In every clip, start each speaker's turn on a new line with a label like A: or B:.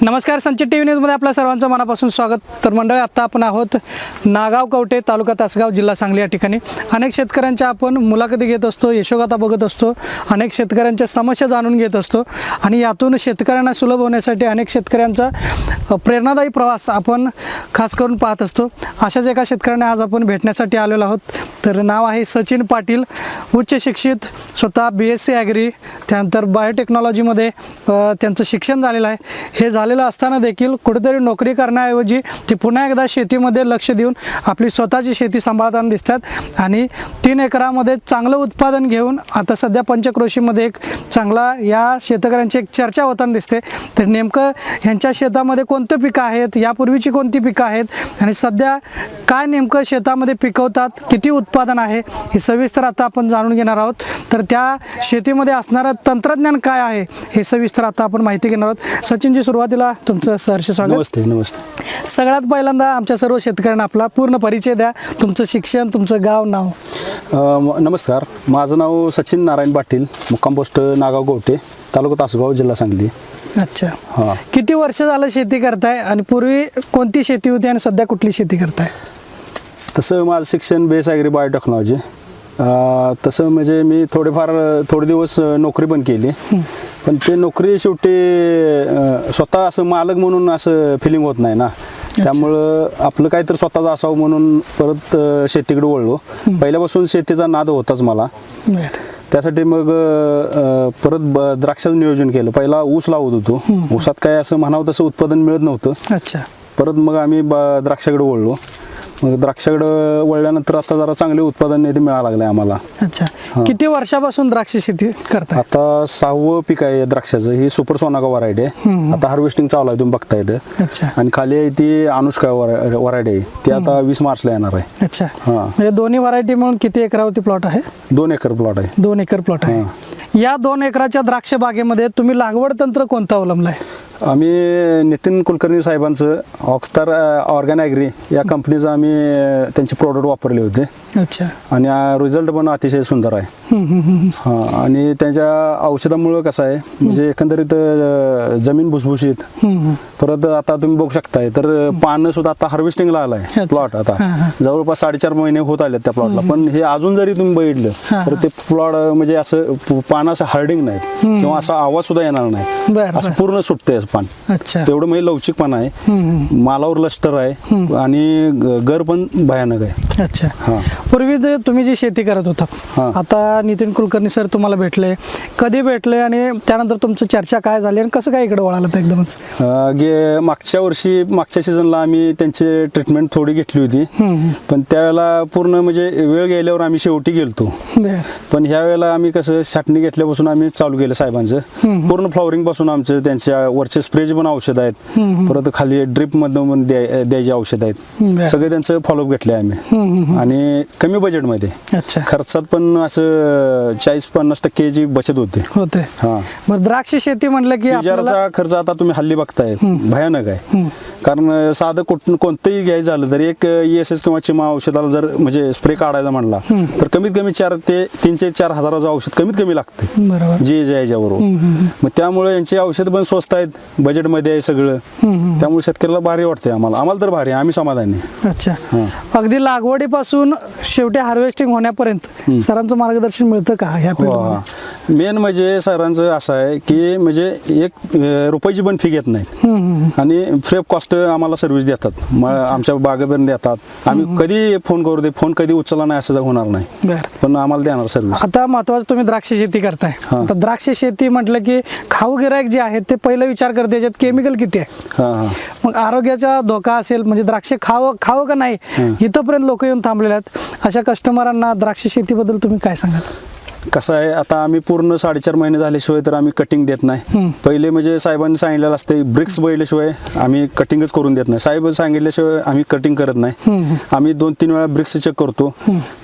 A: नमस्कार संचित T V न्यूजमध्ये आपल्या सर्वांचं मनापासून स्वागत. तर मंडळी आत्ता आपण आहोत नागाव कवटे तालुका तासगाव जिल्हा सांगली या ठिकाणी. अनेक शेतकऱ्यांच्या आपण मुलाखती घेत असतो यशोगाथा बघत असतो अनेक शेतकऱ्यांच्या समस्या जाणून घेत असतो आणि यातून शेतकऱ्यांना सुलभ होण्यासाठी अनेक शेतकऱ्यांचा प्रेरणादायी प्रवास आपण खास करून पाहत असतो. अशाच एका शेतकऱ्यांना आज आपण भेटण्यासाठी आलेलो आहोत. तर नाव आहे सचिन पाटील उच्च शिक्षित स्वतः बी एस सी ॲग्री त्यानंतर बायोटेक्नॉलॉजीमध्ये त्यांचं शिक्षण झालेलं आहे. हे झालं झालेलं असताना देखील कुठेतरी नोकरी करण्याऐवजी ते पुन्हा एकदा शेतीमध्ये लक्ष देऊन आपली स्वतःची शेती सांभाळताना दिसतात. आणि तीन एकरामध्ये चांगलं उत्पादन घेऊन आता सध्या पंचक्रोशीमध्ये एक चांगला या शेतकऱ्यांची एक चर्चा होताना दिसते. तर नेमकं ह्यांच्या शेतामध्ये कोणतं पिकं आहेत? यापूर्वीची कोणती पिकं आहेत? आणि सध्या काय नेमकं शेतामध्ये पिकवतात? किती उत्पादन आहे? हे सविस्तर आता आपण जाणून घेणार आहोत. तर त्या शेतीमध्ये असणारं तंत्रज्ञान काय आहे? हे सविस्तर आता आपण माहिती घेणार आहोत. सचिनची सुरुवातीला तुमचं सहर्ष स्वागत.
B: नमस्ते नमस्ते.
A: सगळ्यात पहिल्यांदा आमच्या सर्व शेतकऱ्यांना आपला पूर्ण परिचय द्या. तुमचं शिक्षण तुमचं गाव नाव.
B: नमस्कार. माझं नाव सचिन नारायण पाटील मुक्काम पोस्ट नागाव गोवटे तालुका तासगाव जिल्हा सांगली.
A: अच्छा.
B: हां.
A: किती वर्ष झालं शेती करताय आणि पूर्वी कोणती शेती होती आणि सध्या कुठली शेती करताय?
B: तसं माझं शिक्षण बेस ॲग्री बायोटेक्नॉलॉजी. अ, तसं म्हणजे मी थोडेफार अ, थोडे दिवस अ, नोकरी पण केली. पण ते नोकरी शेवटी अ, स्वतः असं मालक म्हणून असं फिलिंग होत नाही ना. त्यामुळं आपलं काहीतरी स्वतःचं असावं म्हणून परत अ, शेतीकडे वळलो. पहिल्यापासून शेतीचा नाद होताच मला.
A: बरं.
B: त्यासाठी मग अ, परत ब- द्राक्षाचं नियोजन केलं. पहिला ऊस लावत होतो. ऊसात काय असं म्हणावं तसं उत्पादन मिळत नव्हतं.
A: अच्छा.
B: परत मग आम्ही ब- द्राक्षाकडे वळलो. मग द्राक्षाकडे वळल्यानंतर आता जरा चांगले उत्पादन ते मिळायला लागले आम्हाला.
A: अच्छा. किती वर्षापासून द्राक्ष शेती करताय?
B: आता सहावं पीक आहे द्राक्षाचं. ही सुपर सोनागा व्हरायटी आहे. आता हार्वेस्टिंग चालू आहे तुम्ही बघता येतं
A: अच्छा.
B: आणि खाली आहे ती अनुष्का व्हरायटी आहे. ती आता वीस मार्चला येणार आहे.
A: अच्छा. म्हणजे दोन्ही व्हरायटी म्हणून किती एकरावरती प्लॉट आहे?
B: दोन एकर प्लॉट आहे.
A: दोन एकर प्लॉट आहे. या दोन एकराच्या द्राक्ष बागेमध्ये तुम्ही लागवड तंत्र कोणतं अवलंबलंय?
B: आम्ही नितीन कुलकर्णी साहेबांचं ऑक्स्टार ऑर्गॅन ॲग्री या कंपनीचं आम्ही त्यांचे प्रोडक्ट वापरले होते.
A: अच्छा.
B: आणि रिझल्ट पण अतिशय सुंदर आहे. हां आणि त्यांच्या औषधामुळं कसं आहे म्हणजे एकंदरीत जमीन भुसभुशीत. परत आता तुम्ही बघू शकताय तर पानं सुद्धा आता हार्वेस्टिंगला आलाय. प्लॉट आता. जवळपास साडेचार महिने होत आले त्या प्लॉटला पण हे अजून जरी तुम्ही बघितलं तर ते प्लॉट म्हणजे असं पानं असं हार्डिंग नाहीत. किंवा असा आवाज सुद्धा येणार नाही. असं. पूर्ण सुटतंय. असं पान
A: अच्छा.
B: तेवढं म्हणजे लवचिकपणा आहे.
A: हम्म, हम्म.
B: मालावर लष्टर आहे आणि गर पण भयानक आहे.
A: अच्छा.
B: हां.
A: पूर्वी जे तुम्ही जी शेती करत होता. आता नितीन कुलकर्णी सर तुम्हाला भेटले कधी भेटले आणि त्यानंतर तुमचं चर्चा काय झाली आणि कसं काय इकडे वळालं तर एकदमच?
B: गे मागच्या वर्षी मागच्या सीझनला आम्ही त्यांची ट्रीटमेंट थोडी घेतली होती. पण त्यावेळेला पूर्ण म्हणजे वेळ गेल्यावर आम्ही शेवटी गेलतो. पण ह्या वेळेला आम्ही कसं छाटणी घेतल्यापासून आम्ही चालू केलं साहेबांचं. पूर्ण फ्लॉवरिंगपासून आमचं त्यांच्या वरचे स्प्रेचे पण औषध आहेत. परत खाली ड्रिप मधून द्यायचे औषध आहेत. सगळे त्यांचं फॉलोअप घेतले आम्ही. आणि कमी बजेटमध्ये
A: अच्छा.
B: खर्चात पण असं चाळीस पन्नास टक्केची बचत होते.
A: होते.
B: हा.
A: बरं द्राक्ष शेती म्हटलं की आपल्याला
B: इजाराचा खर्च आता तुम्ही हल्ली बघताय. भयानक आहे. कारण साधं कुठ कोणतंही घ्यायचं झालं तर एक एस एस किंवा चिमा औषधाला जर म्हणजे स्प्रे काढायचा म्हणला तर कमीत कमी चार ते तीन ते चार हजाराचं औषध कमीत कमी लागते.
A: बरोबर.
B: जे जे याच्याबरोबर मग त्यामुळे यांची औषध पण स्वस्त आहेत. बजेटमध्ये आहे सगळं. त्यामुळे शेतकऱ्याला भारी वाटते आम्हाला. आम्हाला तर भारी आहे, आम्ही समाधानी आहे.
A: अच्छा. अगदी लागवडीपासून शेवटी हार्वेस्टिंग होण्यापर्यंत सरांचं मार्गदर्शन मिळतं का ह्या?
B: मेन म्हणजे सरांचं असं आहे की म्हणजे एक रुपयाची पण फी घेत नाहीत.
A: हम्म,
B: आणि फ्री ऑफ कॉस्ट आम्हाला सर्व्हिस देतात. मग आमच्या बागेपर्यंत देतात. आम्ही कधी फोन करू दे फोन कधी उचलला नाही असं होणार नाही. पण आम्हाला देणार सर्व्हिस
A: आता महत्वाचं तुम्ही द्राक्ष शेती करताय. आता द्राक्ष शेती म्हटलं की खाऊ गिरायक जे आहेत ते पहिलं विचार करते याच्यात केमिकल किती आहे? मग आरोग्याचा धोका असेल म्हणजे द्राक्ष खावं खावं का नाही? इथंपर्यंत लोक येऊन थांबलेल्या आहेत. अशा कस्टमरांना द्राक्ष शेतीबद्दल तुम्ही काय सांगाल?
B: कसं आहे आता आम्ही पूर्ण साडेचार महिने झाल्याशिवाय तर आम्ही कटिंग देत नाही. पहिले म्हणजे साहेबांनी सांगितलेलं असते ब्रिक्स बघितल्याशिवाय आम्ही कटिंगच करून देत नाही. साहेब सांगितल्याशिवाय आम्ही कटिंग करत नाही. आम्ही दोन तीन वेळा ब्रिक्स चेक करतो.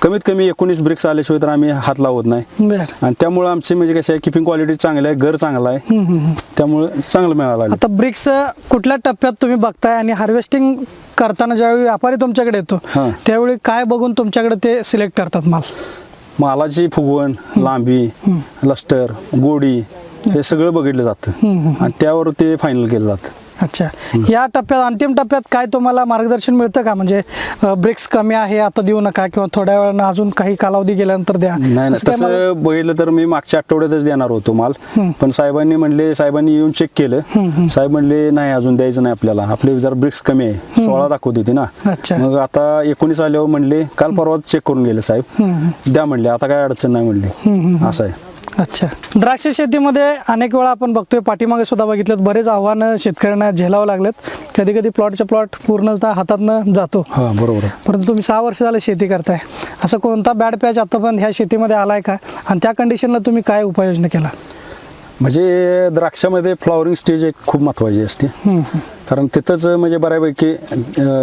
B: कमीत कमी एकोणीस ब्रिक्स आल्याशिवाय तर आम्ही हात लावत नाही. आणि त्यामुळे आमची म्हणजे कसं आहे किपिंग क्वालिटी चांगली आहे घर चांगला आहे. त्यामुळे चांगलं मिळालं.
A: आता ब्रिक्स कुठल्या टप्प्यात तुम्ही बघताय आणि हार्वेस्टिंग करताना ज्यावेळी व्यापारी तुमच्याकडे येतो. त्यावेळी काय बघून तुमच्याकडे ते सिलेक्ट करतात माल?
B: मालाची फुगवण लांबी लस्टर गोडी हे सगळं बघितलं जातं. आणि त्यावर ते फायनल केलं जातं.
A: अच्छा. या टप्प्यात अंतिम टप्प्यात काय तुम्हाला मार्गदर्शन मिळतं का? म्हणजे ब्रेक्स कमी आहे आता देऊ नका किंवा थोड्या वेळानं अजून काही कालावधी गेल्यानंतर द्या.
B: नाही नाही
A: असं काय मला-
B: तसं बघितलं तर मी मागच्या आठवड्यातच देणार होतो माल. पण साहेबांनी म्हणले साहेबांनी येऊन चेक केलं. साहेब म्हणले नाही अजून द्यायचं नाही आपल्याला. आपले जरा ब्रिक्स कमी आहे सोळा दाखवत होती ना.
A: अच्छा.
B: मग आता एकोणीस आल्यावर म्हणले काल परवा चेक करून गेले साहेब. द्या म्हणले आता काय अडचण नाही म्हणले. असं आहे.
A: अच्छा. द्राक्ष शेतीमध्ये अनेक वेळा आपण बघतोय पाठीमागे सुद्धा बघितलं बरेच आव्हानं शेतकऱ्यांना झेलावं लागलेत. कधी कधी प्लॉटच्या प्लॉट पूर्णतः हातातनं जातो.
B: हा बरोबर.
A: परंतु तुम्ही सहा वर्ष झालं शेती करताय. असं कोणता बॅड पॅच आतापर्यंत ह्या शेतीमध्ये आलाय का? आणि त्या कंडिशनला तुम्ही काय उपाययोजना केला?
B: म्हणजे द्राक्षामध्ये फ्लॉवरिंग स्टेज एक खूप महत्वाची असते. कारण तिथंच म्हणजे बऱ्यापैकी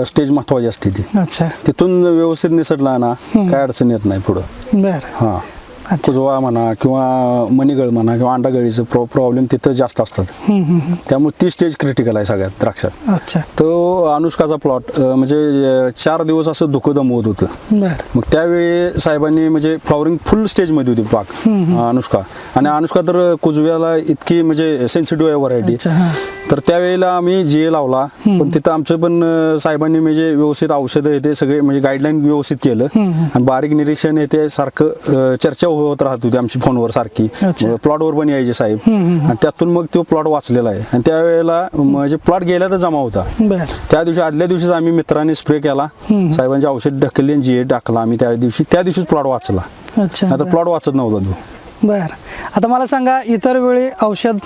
B: स्टेज महत्वाची असते ती.
A: अच्छा.
B: तिथून व्यवस्थित निसटला ना काय अडचण येत नाही पुढं.
A: बर.
B: हां. कुजवा म्हणा किंवा मणिगळ म्हणा किंवा अंडागळीचं प्रॉ प्रॉब्लेम तिथं जास्त असतात. त्यामुळे ती स्टेज क्रिटिकल आहे सगळ्यात द्राक्षात.
A: अच्छा.
B: तो अनुष्काचा प्लॉट म्हणजे चार दिवस असं धुकं दमवत होतं. मग त्यावेळी साहेबांनी म्हणजे फ्लॉवरिंग फुल स्टेजमध्ये होती पाक अनुष्का. आणि अनुष्का तर कुजव्याला इतकी म्हणजे सेन्सिटिव्ह आहे व्हरायटी तर त्यावेळेला आम्ही जे लावला पण तिथं आमचं पण साहेबांनी म्हणजे व्यवस्थित औषधं आहे ते सगळे म्हणजे गाईडलाईन व्यवस्थित केलं. आणि बारीक निरीक्षण आहे ते सारखं चर्चा होत राहत होती आमची फोनवर सारखी. प्लॉटवर पण यायचे साहेब. आणि त्यातून मग तो प्लॉट वाचलेला आहे. आणि त्यावेळेला म्हणजे प्लॉट गेला तर जमा होता. त्या दिवशी आदल्या दिवशीच आम्ही मित्रांनी स्प्रे केला. साहेबांची औषध ढकलली आणि जी टाकला. आम्ही त्या दिवशी त्या दिवशीच प्लॉट वाचला.
A: अच्छा
B: आता प्लॉट वाचत नव्हता तो.
A: बर. आता मला सांगा इतर वेळी औषध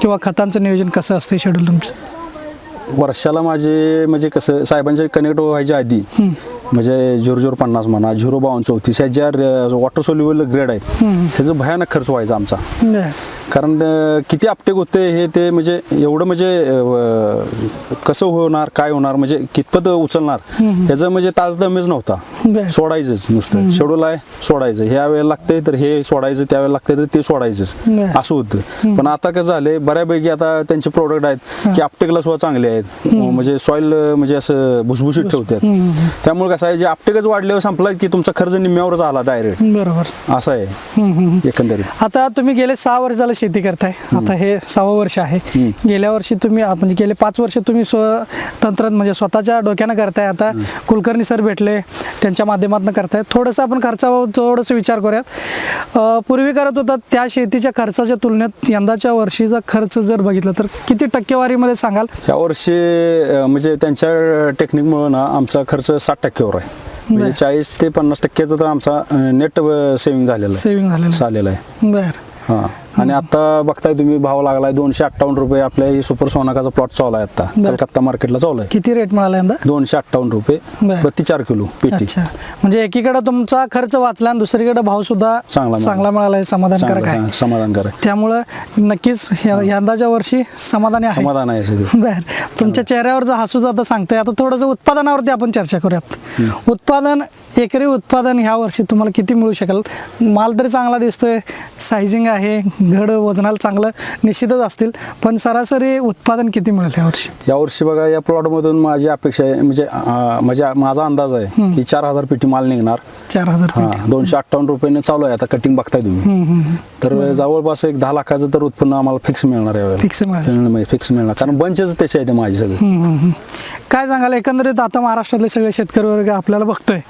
A: किंवा खतांचं नियोजन कसं असतं शेड्यूल तुमचं?
B: वर्षाला माझे म्हणजे कसं साहेबांचे कनेक्ट व्हायच्या आधी म्हणजे झिरो झिरो पन्नास म्हणा झिरो बावन्न चौतीस ह्या ज्या वॉटर सोल्युबल ग्रेड आहेत ह्याचं भयानक खर्च व्हायचा आमचा. कारण किती अपटेक होते हे ते म्हणजे एवढं म्हणजे कसं होणार काय होणार म्हणजे कितपत उचलणार ह्याचं म्हणजे तारतम्यच नव्हता. सोडायचंच नुसतं. शेड्यूल आहे सोडायचं. ह्या वेळेला लागतंय तर हे सोडायचं त्या वेळेला लागतंय तर ते सोडायचंच. असं होतं. पण आता कसं झालंय बऱ्यापैकी आता त्यांचे प्रोडक्ट आहेत की आपटेकला सुद्धा चांगले आहेत. म्हणजे सॉइल म्हणजे असं भुसभुशीत ठेवतात. त्यामुळे कसं आहे जे आपटेकच वाढल्यावर संपला की तुमचा खर्च निम्म्यावरच आला डायरेक्ट
A: बरोबर.
B: असं आहे. एकंदरीत.
A: आता तुम्ही गेले सहा वर्ष झालं शेती करताय. आता हे सहावं वर्ष आहे. गेल्या वर्षी तुम्ही म्हणजे गेले पाच वर्ष तुम्ही स्व तंत्र म्हणजे स्वतःच्या डोक्यानं करताय. आता कुलकर्णी सर भेटले त्यांच्या माध्यमातून करताय. थोडंसं आपण खर्चावर थोडंसं विचार करूयात. पूर्वी करत होता त्या शेतीच्या खर्चाच्या तुलनेत यंदाच्या वर्षीचा खर्च जर बघितला तर किती टक्केवारीमध्ये सांगाल?
B: या वर्षी म्हणजे त्यांच्या टेक्निकमुळं ना आमचा खर्च साठ टक्क्यावर आहे. म्हणजे चाळीस ते पन्नास टक्क्याचा तर आमचा नेट सेव्हिंग झालेला आहे.
A: सेव्हिंग झालेलं
B: झालेला आहे.
A: बर.
B: हा. आणि आता बघताय तुम्ही भाव लागलाय दोनशे अठ्ठावन्न रुपये. आपल्या ही सुपर सोनाकाचा प्लॉट चालू आहे आता. कलकत्ता मार्केटला चालू आहे.
A: किती रेट मिळाला यंदा?
B: दोनशे अठ्ठावन्न रुपये. प्रति चार किलो पेटी.
A: म्हणजे एकीकडे तुमचा खर्च वाचला आणि दुसरीकडे भाव सुद्धा
B: चांगला.
A: चांगला मिळाला. आहे समाधानकारक आहे.
B: समाधानकारक.
A: त्यामुळं नक्कीच या- यंदाच्या वर्षी समाधानी आहे.
B: समाधान आहे सगळं.
A: बर. तुमच्या चेहऱ्यावरचा हसू जाता सांगतोय. आता थोडंसं उत्पादनावरती आपण चर्चा करूयात. उत्पादन एकरी उत्पादन ह्या वर्षी तुम्हाला किती मिळू शकेल? माल तरी चांगला दिसतोय. सायझिंग आहे. घड वजनाला चांगलं निश्चितच असतील. पण सरासरी उत्पादन किती मिळेल ह्या वर्षी?
B: यावर्षी बघा या प्लॉटमधून माझी अपेक्षा आहे म्हणजे म्हणजे माझा अंदाज आहे की चार हजार पेटी माल निघणार.
A: चार हजार
B: हा दोनशे अठ्ठावन्न रुपयाने चालू आहे आता कटिंग बघताय तुम्ही. तर जवळपास एक दहा लाखाचं तर उत्पन्न आम्हाला फिक्स मिळणार यावेळेला.
A: फिक्स मिळेल
B: फिक्स मिळणार. कारण बंचच त्याचे आहे ते माझे सगळे.
A: काय सांगाल एकंदरीत आता महाराष्ट्रातले सगळे शेतकरी वर्ग आपल्याला बघतोय.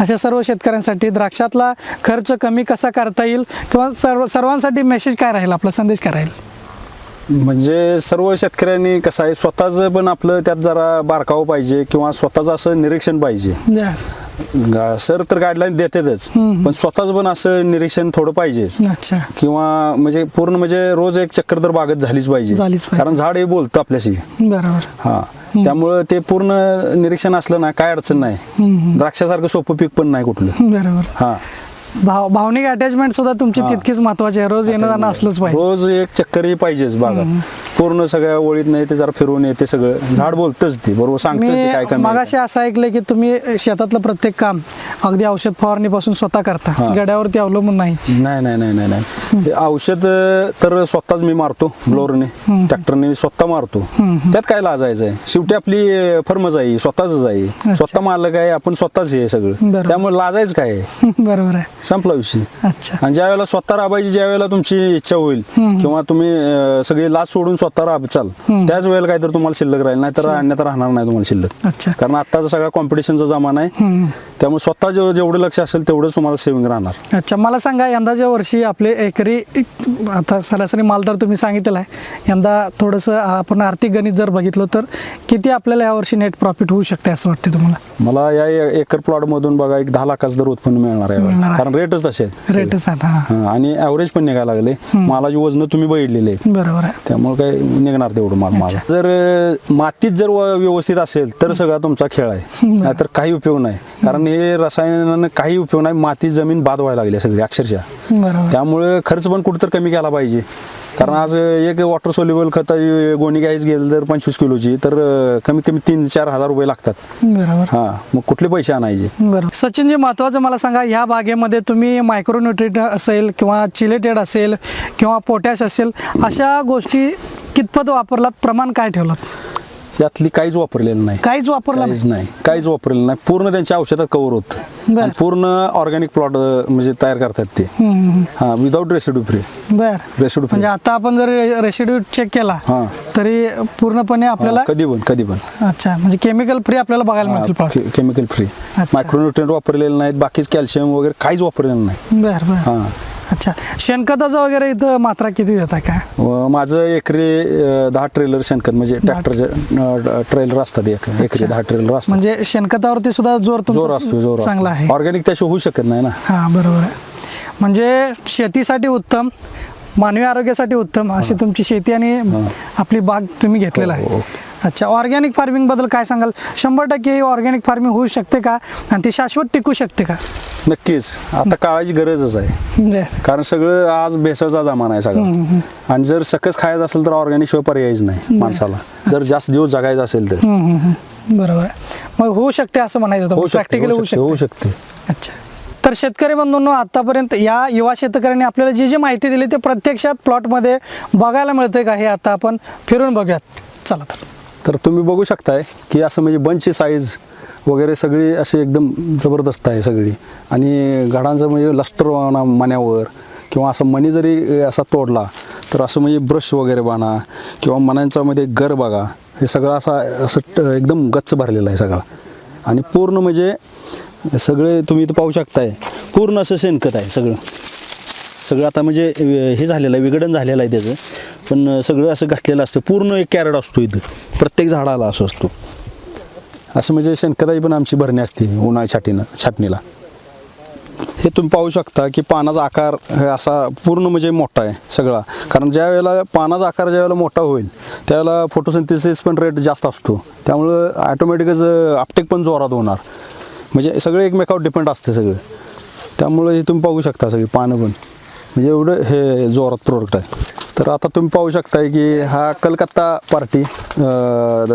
A: अशा सर्व शेतकऱ्यांसाठी द्राक्षातला खर्च कमी कसा करता येईल? किंवा सर्व सर्वांसाठी मेसेज काय राहील? आपला संदेश काय राहील?
B: म्हणजे सर्व शेतकऱ्यांनी कसं आहे स्वतःच पण आपलं त्यात जरा बारकावं पाहिजे किंवा स्वतःच असं निरीक्षण पाहिजे. गा- सर तर गाईडलाईन देतातच पण स्वतःच पण असं निरीक्षण थोडं पाहिजेच.
A: अच्छा.
B: किंवा म्हणजे पूर्ण म्हणजे रोज एक चक्कर तर बागत झालीच पाहिजे.
A: झालीच पाहिजे.
B: कारण झाड हे बोलतं आपल्याशी.
A: बरोबर.
B: हा. त्यामुळं ते पूर्ण निरीक्षण असलं ना काय अडचण नाही. द्राक्षासारखं सोपं पीक पण नाही कुठलं.
A: बरोबर.
B: हा.
A: भाव भावनिक अटॅचमेंट सुद्धा तुमची तितकीच महत्वाची आहे. रोज येणं जाणं असलंच पाहिजे.
B: रोज एक चक्कर ही पाहिजेच बागात पूर्ण सगळ्या ओळीत नाही ते जरा फिरवून येते सगळं. झाड बोलतच ते बरोबर सांगतच ते काय कमी आहे
A: मगाशी असं ऐकलंय की तुम्ही शेतातलं प्रत्येक काम अगदी औषध फवारणीपासून स्वतः करता. गड्यावरती अवलंबून नाही.
B: नाही नाही नाही नाही नाही. हे. औषध अं, तर स्वतःच मी मारतो ब्लोअरने ट्रॅक्टरने मी स्वतः मारतो. त्यात काय लाजायचं आहे? शेवटी आपली फर्मच आहे स्वतःच आहे. स्वतः मालक आहे आपण स्वतःच हे सगळं.
A: बरोबर.
B: त्यामुळे लाजायचं काय आहे?
A: बरोबर आहे.
B: संपला विषय.
A: अच्छा.
B: आणि ज्या वेळेला स्वतः राबायची ज्या वेळेला तुमची इच्छा होईल किंवा तुम्ही अं, सगळी लाच सोडून स्वतः स्वतः राबचाल त्याच वेळेला काहीतरी तुम्हाला शिल्लक राहील नाही तर अन्यथा राहणार नाही तुम्हाला शिल्लक.
A: अच्छा.
B: कारण आत्ताचा सगळा कॉम्पिटिशनचा जमाना आहे. त्यामुळे स्वतः जेव- जेवढं लक्ष असेल तेवढंच तुम्हाला सेव्हिंग राहणार.
A: अच्छा मला सांगा यंदाच्या वर्षी आपले एकरी आता सरासरी माल तर तुम्ही सांगितलेला आहे. यंदा थोडंसं आपण आर्थिक गणित जर बघितलं तर किती आपल्याला यावर्षी नेट प्रॉफिट होऊ शकते असं वाटते तुम्हाला?
B: मला या एकर प्लॉट मधून बघा एक दहा लाखाचं दर उत्पन्न मिळणार आहे. कारण रेटच तसे आहेत.
A: रेटच
B: आणि ॲव्हरेज पण निघायला लागले. मालाची वजन तुम्ही बघितलेली
A: बरोबर आहे.
B: त्यामुळे काय निघणार तेवढं माल माझा जर मातीत जर व्यवस्थित असेल तर सगळा तुमचा खेळ आहे. नाहीतर काही उपयोग नाही. कारण हे रसायनानं काही उपयोग नाही. माती जमीन बाद व्हायला लागली सगळी अक्षरशः. त्यामुळे खर्च पण कुठं कमी केला पाहिजे. कारण आज एक वॉटर सोल्युबल खताची गोणी घ्यायची गेलं तर पंचवीस किलोची तर कमीत कमी तीन चार हजार रुपये लागतात.
A: बरोबर.
B: हा मग कुठले पैसे आणायचे?
A: बरं सचिनजी महत्त्वाचं मला सांगा ह्या बागेमध्ये तुम्ही मायक्रोन्युट्रिट असेल किंवा चिलेटेड असेल किंवा पोटॅश असेल अशा गोष्टी कितपत वापरलात? प्रमाण काय ठेवलात?
B: यातली काहीच वापरलेलं नाही.
A: काहीच वापरला
B: काहीच नाही. काहीच वापरलेलं नाही. पूर्ण त्यांच्या औषधात कव्हर होत.
A: बर.
B: पूर्ण ऑर्गॅनिक प्लॉट म्हणजे तयार करतात ते.
A: हम्म,
B: हा विदाऊट रेसिड्यू फ्री
A: बर.
B: रेसिड्यू फ्री
A: म्हणजे आता आपण जर रेसिड्यू चेक केला
B: हा.
A: तरी पूर्णपणे आपल्याला
B: कधी पण कधी पण.
A: अच्छा म्हणजे केमिकल फ्री आपल्याला बघायला मिळतील प्लॉट
B: केमिकल फ्री
A: अच्छा.
B: मायक्रोन्युट्रियंट वापरलेले नाहीत बाकीच कॅल्शियम वगैरे काहीच वापरलेलं नाही.
A: बर बर.
B: हा.
A: अच्छा. शेणखताचं वगैरे इथं मात्रा किती देता काय?
B: व माझं एकरी अं, दहा ट्रेलर शेणखत म्हणजे ट्रॅक्टरचे ट्रेलर असतात एक एकरी दहा ट्रेलर असतात.
A: म्हणजे शेणखतावरती सुद्धा जोर तुमचा
B: जोर असतो जोर
A: चांगला आहे.
B: ऑर्गॅनिक त्याशिवाय होऊ शकत नाही ना.
A: हा बरोबर आहे. म्हणजे शेतीसाठी उत्तम मानवी आरोग्यासाठी उत्तम अशी तुमची शेती आणि आपली बाग तुम्ही घेतलेला
B: हो, हो.
A: आहे अच्छा ऑर्गॅनिक फार्मिंगबद्दल काय सांगाल? शंभर टक्के ऑर्गॅनिक फार्मिंग होऊ शकते का? आणि ती शाश्वत टिकू शकते का?
B: नक्कीच. आता काळाची गरजच आहे. कारण सगळं आज भेसळचा जमाना आहे सगळा. आणि जर सकस खायचं असेल तर ऑर्गॅनिक शिवाय पर्यायच नाही माणसाला. जर जास्त दिवस जगायचं असेल तर.
A: बरोबर. मग होऊ शकते असं म्हणायचं
B: होऊ शकते होऊ शकते
A: अच्छा. तर शेतकरी बंधूंनो आतापर्यंत या युवा शेतकऱ्यांनी आपल्याला जी जी माहिती दिली ते प्रत्यक्षात प्लॉटमध्ये बघायला मिळते का हे आता आपण फिरून बघूयात. चला तर.
B: तर तुम्ही बघू शकताय की असं म्हणजे बंचची साईज वगैरे सगळी अशी एकदम जबरदस्त आहे सगळी. आणि घडांचं म्हणजे लस्टर वाहना मण्यावर किंवा असं मणी जरी असा तोडला तर असं म्हणजे ब्रश वगैरे बाणा किंवा मण्यांच्यामध्ये गर बघा हे सगळं असा असं ट- एकदम गच्च भरलेलं आहे सगळं. आणि पूर्ण म्हणजे सगळे तुम्ही इथं पाहू शकताय पूर्ण असं शेणखत आहे सगळं. सगळं आता म्हणजे हे झालेलं आहे विघटन झालेलं आहे त्याचं. पण सगळं असं घातलेलं असतं पूर्ण एक कॅरेट असतो इथं. प्रत्येक झाडाला असं असतो. असं म्हणजे शेणखताची पण आमची भरणी असते उन्हाळी छाटीनं छाटणीला. हे तुम्ही पाहू शकता की पानाचा आकार असा पूर्ण म्हणजे मोठा आहे सगळा. कारण ज्या वेळेला पानाचा आकार ज्या वेळेला मोठा होईल त्यावेळेला फोटोसिंथेसिस पण रेट जास्त असतो. त्यामुळं ॲटोमॅटिकच आपटेक पण जोरात होणार. म्हणजे सगळे एकमेकावर डिपेंड असते सगळं. त्यामुळे हे तुम्ही पाहू शकता सगळी पानं पण. म्हणजे एवढं हे जोरात प्रोडक्ट आहे. तर आता तुम्ही पाहू शकताय की हा कलकत्ता पार्टी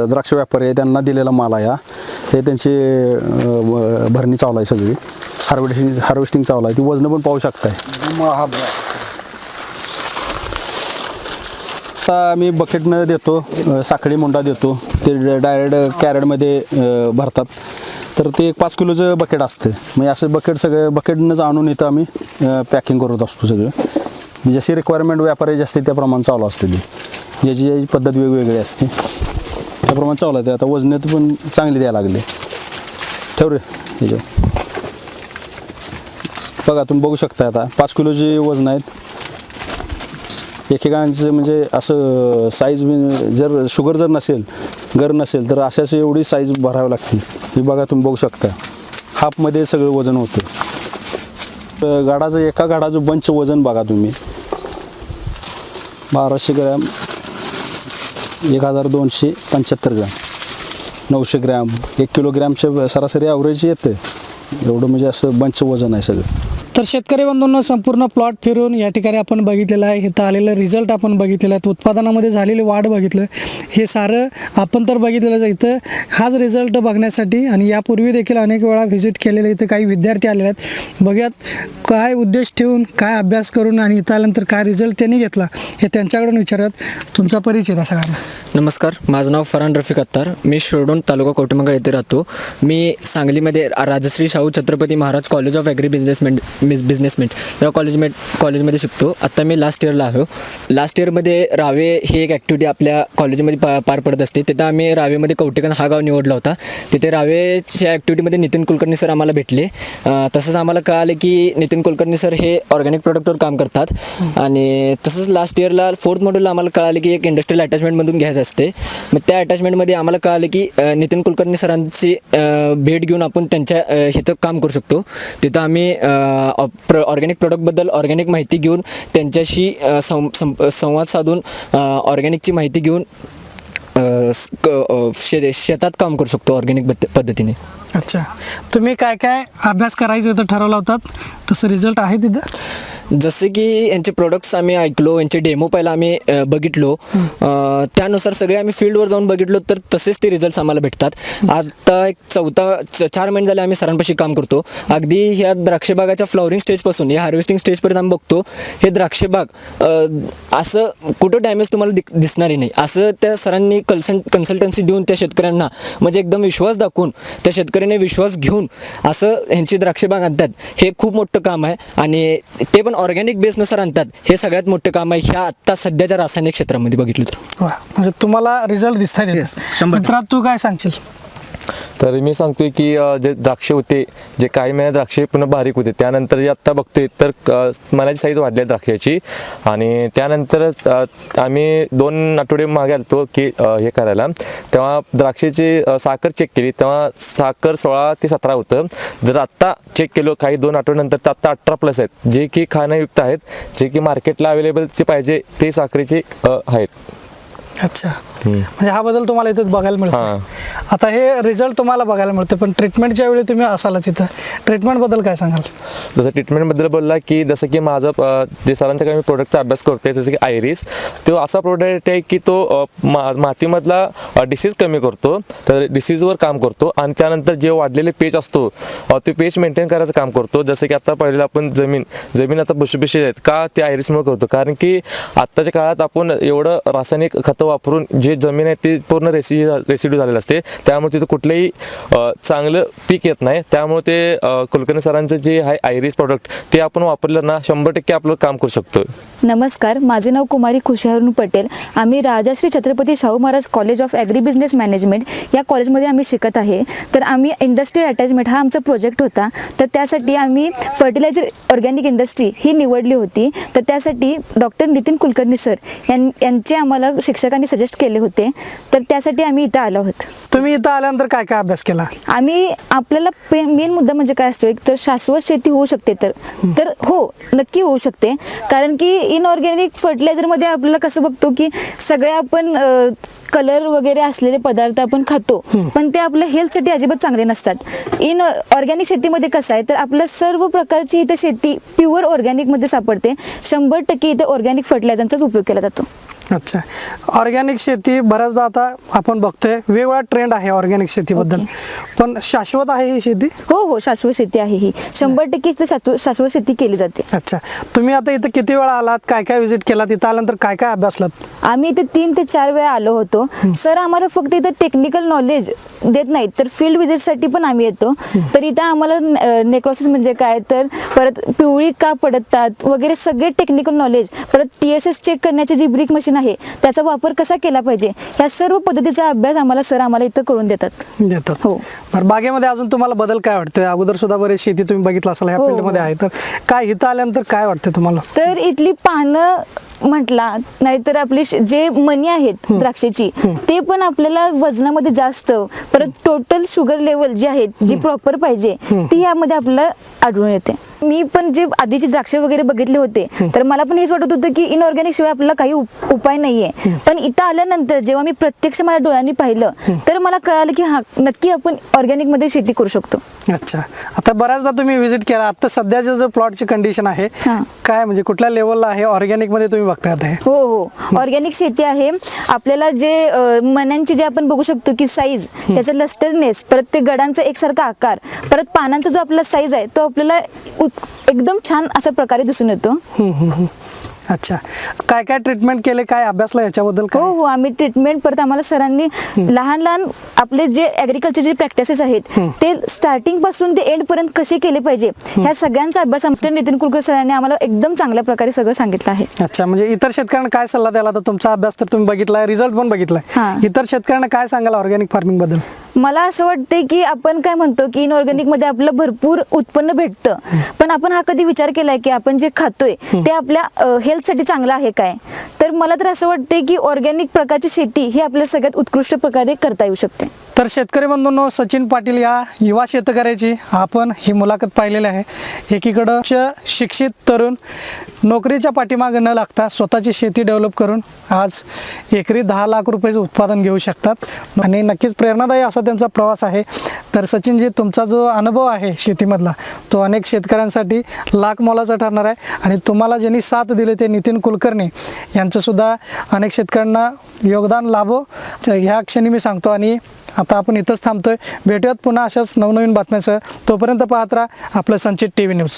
B: द्राक्ष व्यापारी आहे त्यांना दिलेला माल आहे हा. हे त्यांची भरणी चावला आहे सगळी. हार्वेस्टिंग हार्वेस्टिंग चावला आहे. ती वजनं पण पाहू शकताय. आता मी बकेटनं देतो साखळी मुंडा देतो. ते डायरेक्ट कॅरेटमध्ये भरतात. तर ते एक पाच किलोचं बकेट असतं. म्हणजे असं बकेट सगळं बकेटनंच आणून इथं आम्ही पॅकिंग करत असतो सगळं. म्हणजे जशी रिक्वायरमेंट व्यापारी असते त्याप्रमाणे चालू असते ती ज्याची ज्याची पद्धत वेगवेगळी असते. त्याप्रमाणे चालू आहे आता वजनात पण चांगली द्यायला लागले. ठेव रे याच्या बघा तुम्ही बघू शकता आता. पाच किलोचे वजन आहेत. एकेकांचं म्हणजे असं साईज जर शुगर जर नसेल गर नसेल तर अशाच एवढी साईज भरावी लागते ही बघा तुम्ही बघू शकता. हाफमध्ये सगळं वजन होतं. गाडाचं एका गाडाचं बंच वजन बघा तुम्ही. बाराशे ग्रॅम एक हजार दोनशे पंच्याहत्तर ग्रॅम नऊशे ग्रॅम. एक किलोग्रॅमच्या सरासरी ॲव्हरेज येते एवढं म्हणजे असं बंच वजन आहे सगळं.
A: तर शेतकरी बंधूंना संपूर्ण प्लॉट फिरून या ठिकाणी आपण बघितलेलं आहे. इथं आलेलं रिझल्ट आपण बघितलेला आहे. उत्पादनामध्ये झालेली वाढ बघितलं. हे सारं आपण तर बघितलेलंच आहे. इथं हाच रिझल्ट बघण्यासाठी आणि यापूर्वी देखील अनेक वेळा व्हिजिट केलेले इथं काही विद्यार्थी आलेले आहेत. बघूयात काय उद्देश ठेवून काय अभ्यास करून आणि इथं आल्यानंतर काय रिझल्ट त्यांनी घेतला हे त्यांच्याकडून विचारत तुमचा परिचय द्या सगळ्यांना.
C: नमस्कार. माझं नाव फरान रफिक अत्तार. मी शिरडून तालुका कोटमंगळ येथे राहतो. मी सांगलीमध्ये Rajashree Shahu Chhatrapati Maharaj college of agri business miss बिझनेसमेंट या कॉलेजमेट कॉलेजमध्ये शिकतो आत्ता मी लास्ट इयरला आहो लास्ट इयरमध्ये रावे ही एक ॲक्टिव्हिटी आपल्या कॉलेजमध्ये पा पार पडत असते. तिथं आम्ही रावेमध्ये कवटेकन हा गाव निवडला होता. तिथे रावेच्या ॲक्टिव्हिटीमध्ये नितीन कुलकर्णी सर आम्हाला भेटले. तसंच आम्हाला कळालं की नितीन कुलकर्णी सर हे ऑर्गॅनिक प्रोडक्टवर काम करतात. आणि तसंच लास्ट इयरला फोर्थ मॉड्यूलला आम्हाला कळालं की एक इंडस्ट्रियल अटॅचमेंटमधून घ्यायचं असते. मग त्या अटॅचमेंटमध्ये आम्हाला कळालं की नितीन कुलकर्णी सरांची भेट घेऊन आपण त्यांच्या हिथं काम करू शकतो. तिथं आम्ही ऑर्गॅनिक प्रोडक्टबद्दल ऑर्गॅनिक माहिती घेऊन त्यांच्याशी सं संवाद साधून ऑर्गॅनिकची माहिती घेऊन क- शे शेतात काम करू शकतो ऑर्गॅनिक पद्धतीने.
A: अच्छा. तुम्ही काय काय अभ्यास करायचं तर ठरवला होतात? तसं रिझल्ट आहे तिथं?
C: जसे की यांचे प्रोडक्ट्स आम्ही ऐकलो यांचे डेमो पहिला आम्ही अ, बघितलो. अ, त्यानुसार सगळे आम्ही फील्डवर जाऊन बघितलो तर तसेच ते रिझल्ट्स आम्हाला भेटतात. आता एक चौथा च- चार महिने झाले आम्ही सरांपाशी काम करतो. अगदी ह्या द्राक्ष बागाच्या फ्लॉवरिंग स्टेजपासून या हार्वेस्टिंग स्टेजपर्यंत आम्ही बघतो. हे द्राक्ष बाग अ, असं कुठं डॅमेज तुम्हाला दिक दिसणारही नाही. असं त्या सरांनी कन्सल्ट कन्सल्टन्सी देऊन त्या शेतकऱ्यांना म्हणजे एकदम विश्वास दाखवून त्या शेतकऱ्याने विश्वास घेऊन असं ह्यांची द्राक्ष बाग आणतात हे खूप मोठं काम आहे. आणि ते पण ऑर्गॅनिक बेसनुसार आणतात. हे सगळ्यात मोठं काम आहे. ह्या आत्ता सध्याच्या रासायनिक क्षेत्रामध्ये बघितलं तर.
A: म्हणजे तुम्हाला रिझल्ट दिसत
C: Yes, शंभर टक्के.
A: तू काय सांगशील?
D: तर मी सांगतोय की जे द्राक्षे होते जे काही महिन्यात द्राक्षे पुन्हा बारीक होते त्यानंतर जे आत्ता बघतोय तर मनाची साईज वाढली आहे द्राक्षाची. आणि त्यानंतर आम्ही दोन आठवडे मागे आलतो की हे करायला. तेव्हा द्राक्षाची साखर चेक केली. तेव्हा साखर सोळा ते सतरा होतं. जर आत्ता चेक केलो काही दोन आठवड्यानंतर तर आत्ता अठरा प्लस आहेत. जे की खाण्यायुक्त आहेत जे की मार्केटला अवेलेबल जे पाहिजे ते साखरेचे आहेत.
A: अच्छा. म्हणजे हा बदल तुम्हाला इथं बघायला मिळतो
D: हां.
A: आता हे रिझल्ट तुम्हाला बघायला मिळतो पण ट्रीटमेंटच्या वेळी तुम्ही असालच इथं ट्रीटमेंटबद्दल काय सांगाल?
D: जसं ट्रीटमेंटबद्दल बोलला की जसं की माझं जे सरांच्या काही मी प्रोडक्टचा अभ्यास करतोय जसं की आयरिस तो असा प्रोडक्ट आहे की तो मातीमधला डिसीज कमी करतो तर डिसीजवर काम करतो आणि त्यानंतर जे वाढलेले पेज असतो ते पेज मेंटेन करायचं काम करतो. जसं की आता पहिलं आपण जमीन जमीन आता भुसभुशीत आहेत का ते आयरिसमुळे करतो. कारण की आत्ताच्या काळात आपण एवढं रासायनिक खतं वापरून जे जमीन आहे ती पूर्ण रेसि रेसिड्यू झालेलं असते. त्यामुळे तिथं कुठलंही चांगलं पीक येत नाही. त्यामुळे ते कुलकर्णी सरांचं जे आहे आयरिस प्रॉडक्ट ते आपण वापरलं ना शंभर टक्के आपलं काम करू शकतो.
E: नमस्कार माझे नाव कुमारी खुशारून पटेल. आम्ही Rajashree Chhatrapati Shahu Maharaj college of agri business management या कॉलेजमध्ये आम्ही शिकत आहे. तर आम्ही इंडस्ट्रियल अटॅचमेंट हा आमचा प्रोजेक्ट होता. तर त्यासाठी आम्ही फर्टिलायझर ऑर्गॅनिक इंडस्ट्री ही निवडली होती. तर त्यासाठी डॉक्टर नितीन कुलकर्णी सर यां यांचे आम्हाला शिक्षकांनी सजेस्ट केले होते. तर त्यासाठी आम्ही इथं आलो आहोत.
A: तुम्ही इथं आल्यानंतर काय काय अभ्यास केला?
E: आम्ही आपल्याला मेन मुद्दा म्हणजे काय असतो एक तर शाश्वत शेती होऊ शकते तर. तर हो नक्की होऊ शकते. कारण की इनऑर्गॅनिक फर्टिलायझरमध्ये आपल्याला कसं बघतो की सगळे आपण कलर वगैरे असलेले पदार्थ आपण खातो पण ते आपल्या हेल्थसाठी अजिबात चांगले नसतात. इन ऑर्गॅनिक शेतीमध्ये कसं आहे तर आपलं सर्व प्रकारची इथं शेती प्युअर ऑर्गॅनिकमध्ये सापडते. शंभर टक्के इथं ऑर्गॅनिक फर्टिलायझरचाच उपयोग केला जातो.
A: अच्छा. ऑर्गॅनिक शेती बऱ्याचदा आता आपण बघतोय वेगवेगळा ट्रेंड आहे ऑर्गॅनिक शेतीबद्दल. पण शाश्वत आहे ही शेती?
E: हो हो शाश्वत शेती आहे ही. शंभर टक्के इथं शाश्वत शाश्वत शेती केली जाते.
A: अच्छा. तुम्ही आता इथं किती वेळा आलात? काय काय विजिट केला तिथं आल्यानंतर काय काय अभ्यासलात?
E: आम्ही इथे तीन ते चार वेळा आलो होतो. सर आम्हाला फक्त इथं टेक्निकल नॉलेज देत नाहीत तर फील्ड विजिटसाठी पण आम्ही येतो. तर इथं आम्हाला नेक्रोसिस म्हणजे काय? तर परत पिवळी का पडतात? वगैरे सगळे टेक्निकल नॉलेज परत टी एस एस चेक करण्याची जी ब्रिक मशीन आहे. त्याचा वापर कसा केला पाहिजे? ह्या सर्व पद्धतीचा अभ्यास आम्हाला सर आम्हाला इथं करून देतात.
A: देतात.
E: हो.
A: बरं बागेमध्ये अजून तुम्हाला बदल काय वाटतंय? अगोदर सुद्धा बरेच शेती तुम्ही बघितलं असाल ह्या
E: हो, हो.
A: फील्डमध्ये आहे. तर काय इथं आल्यानंतर काय वाटतं तुम्हाला?
E: तर इथली पानं म्हटला नाहीतर आपली जे मनी आहेत द्राक्षाची ते पण आपल्याला वजनामध्ये जास्त परत टोटल शुगर लेवल जी आहेत जी प्रॉपर पाहिजे ती यामध्ये आपल्याला आढळून येते. मी पण जे आधीचे द्राक्ष वगैरे बघितले होते तर मला पण हेच वाटत होतं की इनऑर्गॅनिक शिवाय आपल्याला काही उप- उपाय नाहीये. पण इथं आल्यानंतर जेव्हा मी प्रत्यक्ष माझ्या डोळ्यांनी पाहिलं तर मला कळालं की हा नक्की आपण ऑर्गॅनिकमध्ये शेती करू शकतो.
A: अच्छा. आता बऱ्याचदा तुम्ही व्हिजिट केला. आता सध्याचं जो प्लॉटची कंडिशन आहे. काय म्हणजे कुठल्या लेवलला आहे? ऑर्गॅनिकमध्ये तुम्ही बघताय आता हे.
E: हो ऑर्गॅनिक शेती आहे. आपल्याला जे मण्यांची जे आपण बघू शकतो की साईज त्याचं लस्टरनेस परत ते गडांचा एकसारखा आकार परत पानांचा जो आपला साईज आहे तो आपल्याला एकदम छान अशा प्रकारे दिसून येतो.
A: अच्छा. काय काय ट्रीटमेंट केले? काय अभ्यासला याच्याबद्दल
E: हो हो. आम्ही ट्रीटमेंट परत आम्हाला सरांनी लहान लहान आपले जे ॲग्रिकल्चर जे प्रॅक्टिसेस आहेत ते स्टार्टिंगपासून ते एंड पर्यंत कसे केले पाहिजे? ह्या सगळ्यांचा अभ्यास आमच्या नितीन कुलकर्णी सरांनी आम्हाला एकदम चांगल्या प्रकारे सगळं सांगितलं आहे.
A: अच्छा. म्हणजे इतर शेतकऱ्यांना काय सल्ला द्याला तर तुमचा अभ्यास तर तुम्ही बघितलाय रिझल्ट पण बघितलाय. इतर शेतकऱ्यांना काय सांगाल ऑर्गॅनिक फार्मिंगबद्दल
E: मला असं वाटतंय की आपण काय म्हणतो की इनऑर्गॅनिकमध्ये आपलं भरपूर उत्पन्न भेटतं. पण आपण हा कधी विचार केलाय की आपण जे खातोय ते आपल्या हेल्थसाठी चांगलं आहे काय? तर मला तर असं वाटतंय की ऑर्गॅनिक प्रकारची शेती ही आपल्या सगळ्यात उत्कृष्ट प्रकारे करता येऊ शकते.
A: तर शेतकरी बंधूंनो सचिन पाटील या युवा शेतकऱ्याची आपण ही मुलाखत पाहिलेली आहे. एकीकडं श- शिक्षित तरुण नोकरीच्या पाठीमागे न लागता स्वतःची शेती डेव्हलप करून आज एकरी दहा लाख रुपयाचं उत्पादन घेऊ शकतात. आणि नक्कीच प्रेरणादायी असा त्यांचा प्रवास आहे. तर सचिनजी तुमचा जो अनुभव आहे शेतीमधला तो अनेक शेतकऱ्यांसाठी लाख मोलाचा ठरणार आहे. आणि तुम्हाला ज्यांनी साथ दिले ते नितीन कुलकर्णी यांचंसुद्धा अनेक शेतकऱ्यांना योगदान लाभो. तर ह्या क्षणी मी सांगतो आणि आता आपण इथंच थांबतोय. भेटूयात पुन्हा अशाच नवनवीन बातम्यासह. तोपर्यंत पाहत राहा आपलं संचित टी व्ही न्यूज.